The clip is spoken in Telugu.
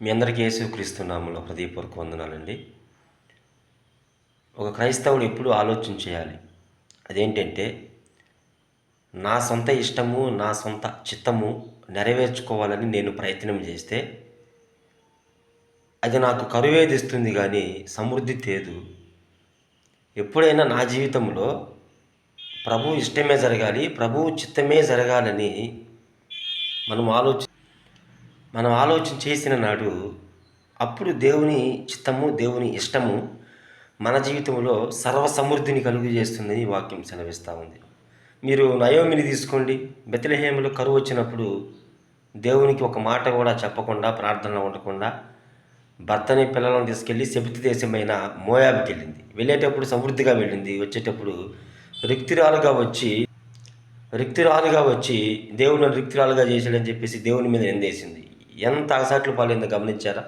మీ అందరికీ యేసుక్రీస్తున్నాములో హృదయపూర్వక వందనాలండి. ఒక క్రైస్తవుడు ఎప్పుడు ఆలోచన చేయాలి. అదేంటంటే నా సొంత ఇష్టము నా సొంత చిత్తము నెరవేర్చుకోవాలని నేను ప్రయత్నం చేస్తే అది నాకు కరువేదిస్తుంది కానీ సమృద్ధి తేదు. ఎప్పుడైనా నా జీవితంలో ప్రభు ఇష్టమే జరగాలి ప్రభు చిత్తమే జరగాలని మనం ఆలోచి మనం ఆలోచన చేసిన నాడు అప్పుడు దేవుని చిత్తము దేవుని ఇష్టము మన జీవితంలో సర్వసమృద్ధిని కలుగు చేస్తుందని వాక్యం సెలవిస్తూ ఉంది. మీరు నయోమిని తీసుకోండి. బెతలహేములో కరువు వచ్చినప్పుడు దేవునికి ఒక మాట కూడా చెప్పకుండా ప్రార్థన ఉండకుండా భర్తని పిల్లలను తీసుకెళ్ళి సెబితి దేశమైన మోయాబుకి వెళ్ళింది. వెళ్ళేటప్పుడు సమృద్ధిగా వెళ్ళింది. వచ్చేటప్పుడు రిక్తిరాలుగా వచ్చి రిక్తిరాలుగా వచ్చి దేవుని రిక్తిరాలుగా చేశాడని చెప్పేసి దేవుని మీద నిందేసింది. ఎంత అలసాట్లు పాలైందో గమనించారా?